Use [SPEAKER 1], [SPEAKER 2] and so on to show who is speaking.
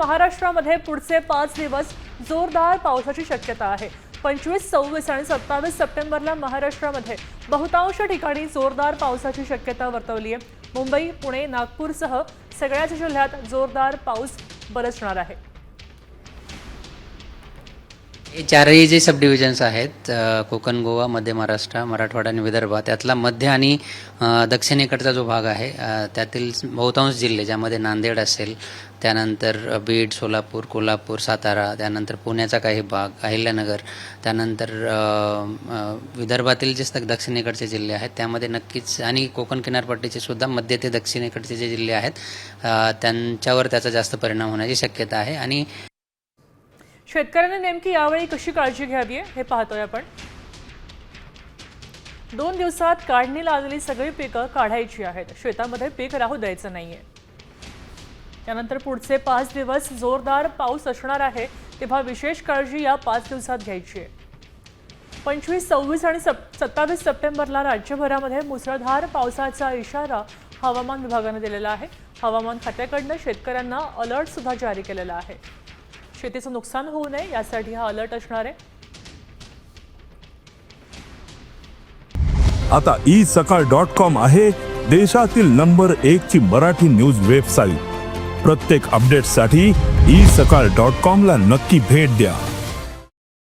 [SPEAKER 1] महाराष्ट्रामध्ये पुढचे पाच दिवस जोरदार पावसाची शक्यता आहे. पंचवीस सव्वीस आणि सत्तावीस सप्टेंबरला महाराष्ट्रामध्ये बहुतांश ठिकाणी जोरदार पावसाची शक्यता वर्तवली आहे. मुंबई पुणे नागपूरसह सगळ्याच जिल्ह्यात जोरदार पाऊस बरसणार आहे.
[SPEAKER 2] हे चारही जे सब डिव्हिजन्स आहेत कोकण गोवा मध्य महाराष्ट्र मराठवाडा आणि विदर्भ त्यातला मध्य आणि दक्षिणेकडचा जो भाग आहे त्यातील बहुतांश जिल्हे ज्यामध्ये नांदेड असेल त्यानंतर बीड सोलापूर कोल्हापूर सातारा त्यानंतर पुण्याचा काही भाग अहिल्यानगर त्यानंतर विदर्भातील जे दक्षिणेकडचे जिल्हे आहेत त्यामध्ये नक्कीच आणि कोकण किनारपट्टीचे सुद्धा मध्य ते दक्षिणेकडचे जे जिल्हे आहेत त्यांच्यावर त्याचा जास्त परिणाम होण्याची शक्यता आहे. आणि
[SPEAKER 1] शेतकऱ्यांनी नेमकी यावेळी कशी काळजी घ्यावी आहे हे पाहतोय आपण. दोन दिवसात काढणीला आलेली सगळी पिकं काढायची आहेत. शेतामध्ये पीक राहू द्यायचं नाहीये. त्यानंतर पुढचे पाच दिवस जोरदार पाऊस असणार आहे तेव्हा विशेष काळजी या पाच दिवसात घ्यायची आहे. पंचवीस सव्वीस आणि सप सत्तावीस सप्टेंबरला राज्यभरामध्ये मुसळधार पावसाचा इशारा हवामान विभागाने दिलेला आहे. हवामान खात्याकडनं शेतकऱ्यांना अलर्ट सुद्धा जारी केलेला आहे. शेतीचं नुकसान होऊ नये यासाठी हा अलर्ट असणार आहे.
[SPEAKER 3] आता ई सकाळ डॉट कॉम आहे देशातील नंबर एक ची मराठी न्यूज वेबसाईट. प्रत्येक अपडेटसाठी ई सकाळ डॉट कॉम ला नक्की भेट द्या.